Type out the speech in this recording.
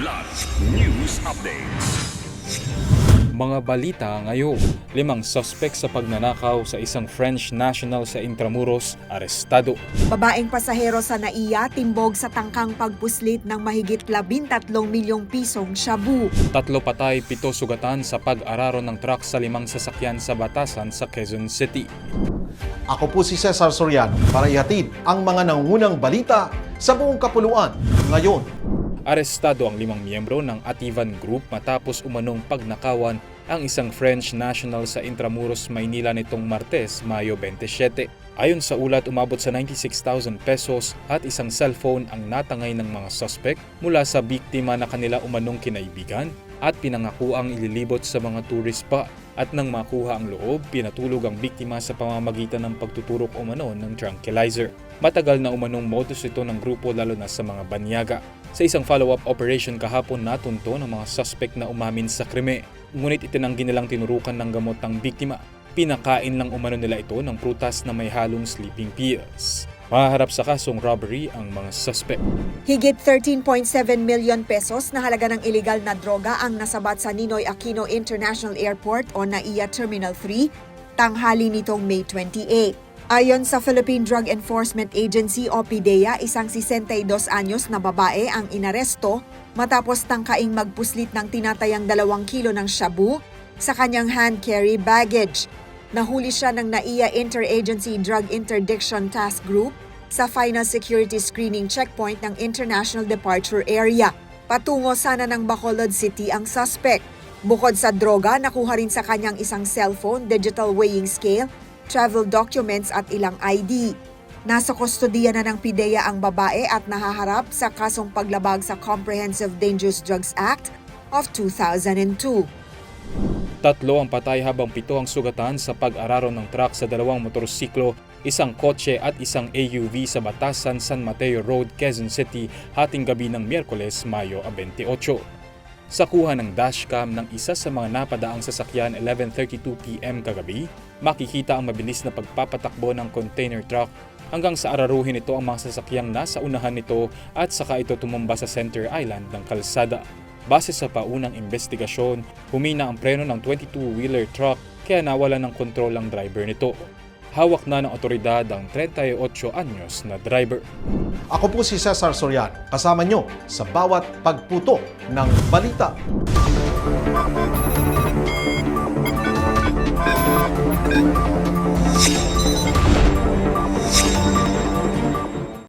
Kidlat News Updates. Mga balita ngayon, limang suspect sa pagnanakaw sa isang French national sa Intramuros, arestado. Babaeng pasahero sa NAIA timbog sa tangkang pagpuslit ng mahigit 13 milyong pisong shabu. Tatlo patay, pito sugatan sa pag-araro ng truck sa limang sasakyan sa Batasan sa Quezon City. Ako po si Cesar Soriano para ihatid ang mga nangungunang balita sa buong kapuluan ngayon. Arestado ang limang miyembro ng Ativan Group matapos umanong pagnakawan ang isang French national sa Intramuros, Maynila nitong Martes, Mayo 27. Ayon sa ulat, umabot sa 96,000 pesos at isang cellphone ang natangay ng mga suspect mula sa biktima na kanila umanong kinaibigan at pinangako ang ililibot sa mga tourist spot. At nang makuha ang loob, pinatulog ang biktima sa pamamagitan ng pagtuturok umano ng tranquilizer. Matagal na umanong modus ito ng grupo lalo na sa mga banyaga. Sa isang follow-up operation kahapon natunto ng mga suspect na umamin sa krime. Ngunit itinanggi nilang tinurukan ng gamot ng biktima. Pinakain lang umano nila ito ng prutas na may halong sleeping pills. Maharap sa kasong robbery ang mga suspect. Higit 13.7 million pesos na halaga ng illegal na droga ang nasabat sa Ninoy Aquino International Airport o NAIA Terminal 3 tanghali nitong May 28. Ayon sa Philippine Drug Enforcement Agency o PDEA, isang 62 anyos na babae ang inaresto matapos tangkaing magpuslit ng tinatayang 2 kilo ng shabu sa kanyang hand carry baggage. Nahuli siya ng NAIA Interagency Drug Interdiction Task Group sa final security screening checkpoint ng International Departure Area. Patungo sana ng Bacolod City ang suspect. Bukod sa droga, nakuha rin sa kanyang isang cellphone, digital weighing scale, travel documents at ilang ID. Nasa kustodiya na ng PIDEA ang babae at nahaharap sa kasong paglabag sa Comprehensive Dangerous Drugs Act of 2002. Tatlo ang patay habang pito ang sugatan sa pag-araro ng truck sa dalawang motorsiklo, isang kotse at isang AUV sa Batasan San Mateo Road, Quezon City hating gabi ng Miyerkules, Mayo 28. Sa kuha ng dashcam ng isa sa mga napadaang sasakyan 11.32pm kagabi, makikita ang mabilis na pagpapatakbo ng container truck hanggang sa araruhin ito ang mga sasakyang nasa unahan nito at saka ito tumumba sa center island ng kalsada. Base sa paunang investigasyon, humina ang preno ng 22-wheeler truck kaya nawala ng kontrol ang driver nito. Hawak na ng otoridad ang 38 anyos na driver. Ako po si Cesar Soriano, kasama nyo sa bawat pagputo ng balita.